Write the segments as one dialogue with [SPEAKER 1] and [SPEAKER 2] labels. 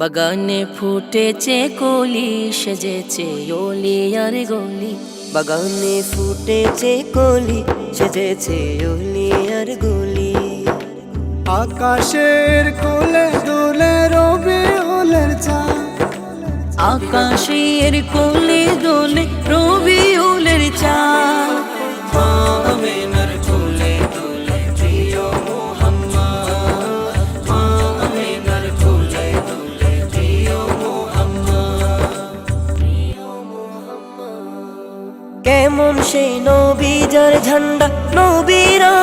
[SPEAKER 1] বাগানে ফুটেছে কলি সেজেছে ওলি আর গলি।
[SPEAKER 2] বাগানে ফুটেছে কলি সেজেছে অলি আর গলি।
[SPEAKER 3] আকাশের কোলে দোলে রবি ওলের চা
[SPEAKER 1] আকাশের কোলে দোলে রবি উলের চা
[SPEAKER 2] কেমন সেই নবীজার ঝান্ডা নবীরা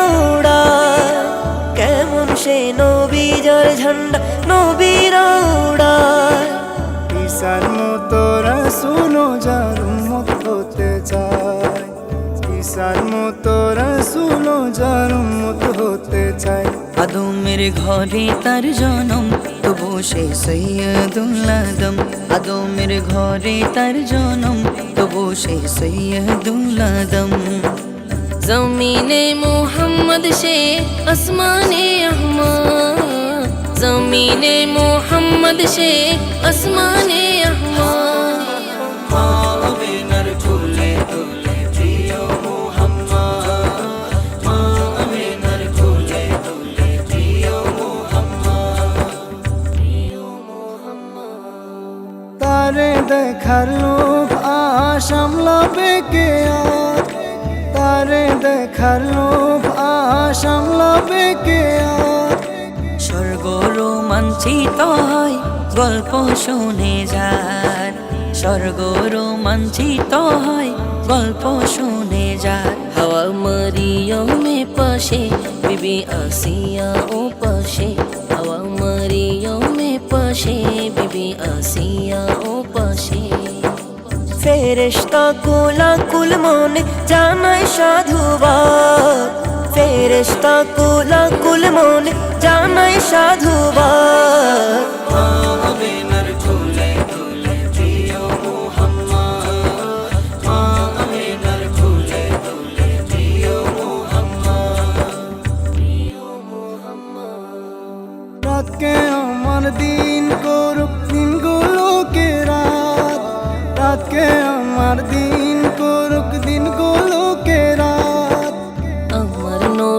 [SPEAKER 2] কেমন সেই নবীজার ঝান্ডা নবীরা
[SPEAKER 3] ঈশার মতো রসুলো যার উম্মত হতে চায়। ঈশার মতো রসুলো যার উম্মত হতে চায়।
[SPEAKER 1] আদমের ঘরে তার জনম তবু সে সৈয়দুল্লাদম আদমের ঘরে তার জনম, তবু সে সৈয়দুল্লাদম জমিনে মোহাম্মদ, সে আসমানে আহমদ। জমিনে মোহাম্মদ, সে আসমানে
[SPEAKER 3] দেখার লোভ আসামলাবে কে আর? তারে দেখার লোভ আসামলাবে কে আর?
[SPEAKER 1] স্বর্গ রোমাঞ্চিত হয়, গল্প শুনে যার। স্বর্গ রোমাঞ্চিত হয়, গল্প শুনে যার। হাওয়া মরিয়মে পাশে, বিবি আসিয়া ও পাশে। হাওয়া মরিয়মে পাশে। বিবি আসিয়া ও পাশে।
[SPEAKER 2] ফেরেশতা কুলা কুল মনে জানাই সাধুবাদ। ফেরেশতা কুলা কুল মনে জানাই সাধুবাদ আমিনার কোলে দোলে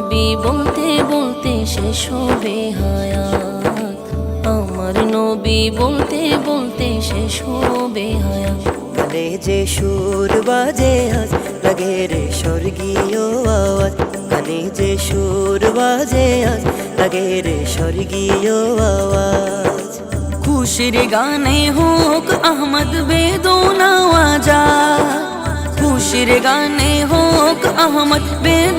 [SPEAKER 1] নবী বলতে বলতে শেষ হবে হায়াত। আমার নবী বলতে বলতে শেষ হবে হায়াত।
[SPEAKER 2] কানে যে সুর বাজে আজ লাগে রে স্বর্গীয় আওয়াজ। কানে যে সুর বাজে আজ লাগে রে স্বর্গীয় আওয়াজ।
[SPEAKER 1] খুশির গানে হোক আহমদ বেদোনাওয়াজা খুশির গানে হোক আহমদ
[SPEAKER 2] প্রিয়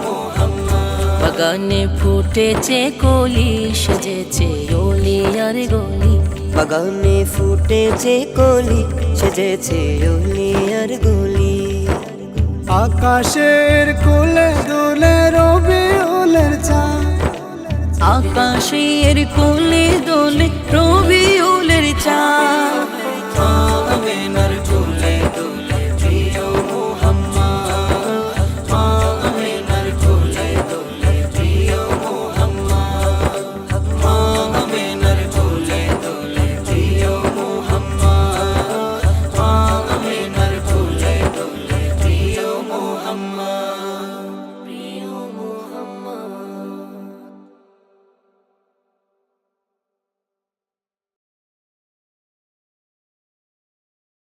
[SPEAKER 2] মোহাম্মদ।
[SPEAKER 1] বাগানে ফুটেছে কলি সেজেছে ওলি আর গলি।
[SPEAKER 2] বাগানে ফুটেছে কলি সেজেছে অলি আর গলি।
[SPEAKER 3] আকাশের কোলে দোলে রবি ওলের চা
[SPEAKER 1] আকাশের কোলে দোলে রবি উলের চা